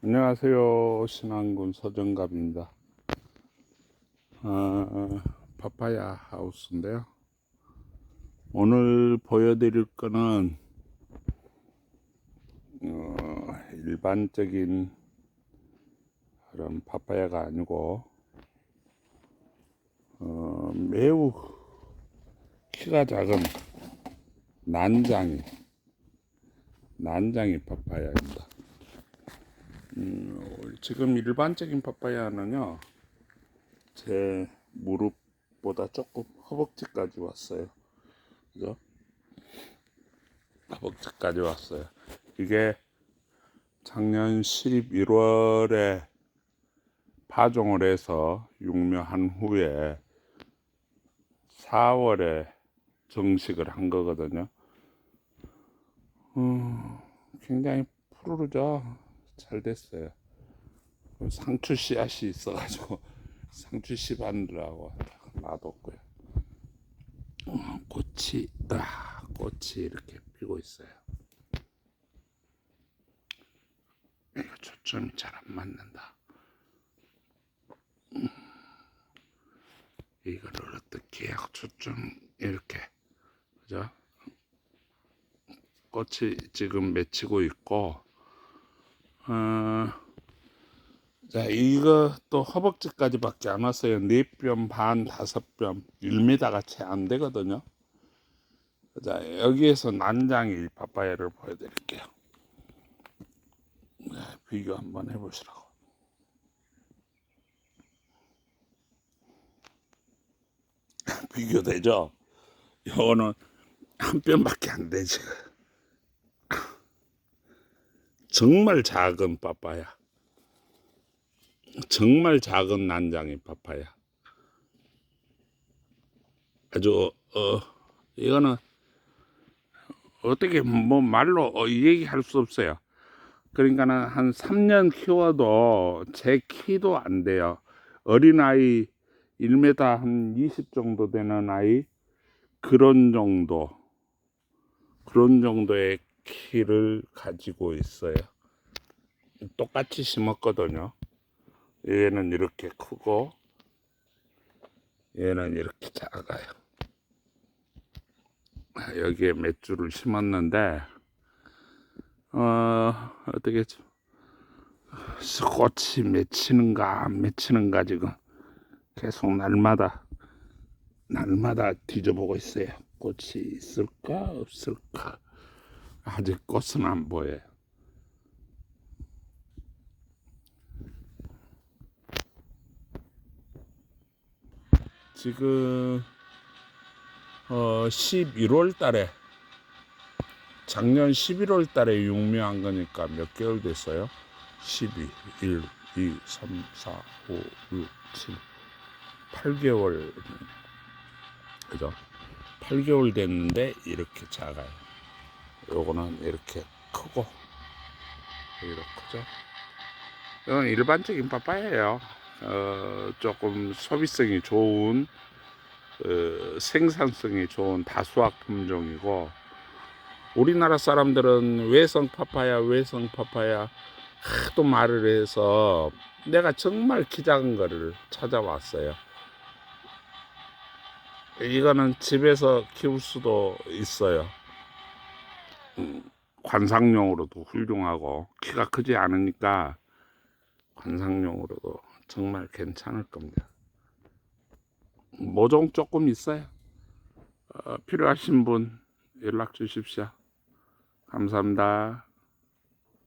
안녕하세요. 신안군 서정갑입니다. 어, 파파야 하우스인데요. 오늘 보여드릴 거는 어, 일반적인 그런 파파야가 아니고 어, 매우 키가 작은 난장이 난장이 파파야입니다. 음, 지금 일반적인 파파야는요, 제 무릎보다 조금 허벅지까지 왔어요. 그죠? 허벅지까지 왔어요. 이게 작년 11월에 파종을 해서 육묘한 후에 4월에 정식을 한 거거든요. 음, 굉장히 푸르르죠. 잘 됐어요. 상추 씨앗이 있어가지고 상추 씨반들하고 놔뒀고요. 어, 꽃이 아, 꽃이 이렇게 피고 있어요. 이거 초점이 잘 안 맞는다. 음, 이거를 어떻게 초점 이렇게 그죠? 꽃이 지금 맺히고 있고 어, 자, 이거 또 허벅지까지 밖에 안 왔어요. 네뼘 반, 다섯 뼘, 1m가 채 안 되거든요. 자, 여기에서 난장이 파파야를 보여드릴게요. 네, 비교 한번 해보시라고. 비교되죠? 요거는 한 뼘밖에 안 되지. 정말 작은 파파야. 정말 작은 난장이 파파야. 아주 어 이거는 어떻게 뭐 말로 어, 얘기할 수 없어요. 그러니까는 한 3년 키워도 제 키도 안 돼요. 어린 아이 1m 한 20 정도 되는 아이 그런 정도 그런 정도의 키를 가지고 있어요. 똑같이 심었거든요. 얘는 이렇게 크고 얘는 이렇게 작아요. 아, 여기에 몇 줄을 심었는데 어 어떻게 좀 꽃이 맺히는가 안 맺히는가 지금 계속 날마다 날마다 뒤져보고 있어요. 꽃이 있을까 없을까 아직 꽃은 안 보여요. 지금 어 11월 달에 작년 11월 달에 육묘한 거니까 몇 개월 됐어요? 12, 1, 2, 3, 4, 5, 6, 7, 8개월 그죠? 8개월 됐는데 이렇게 작아요. 요거는 이렇게 크고 이렇게 크죠? 이건 일반적인 파파예요. 어, 조금 소비성이 좋은 어, 생산성이 좋은 다수학 품종이고 우리나라 사람들은 외성 파파야 외성 파파야 하도 말을 해서 내가 정말 키 작은 거를 찾아왔어요. 이거는 집에서 키울 수도 있어요. 음, 관상용으로도 훌륭하고 키가 크지 않으니까 관상용으로도 정말 괜찮을 겁니다. 모종 조금 있어요. 어, 필요하신 분 연락 주십시오. 감사합니다.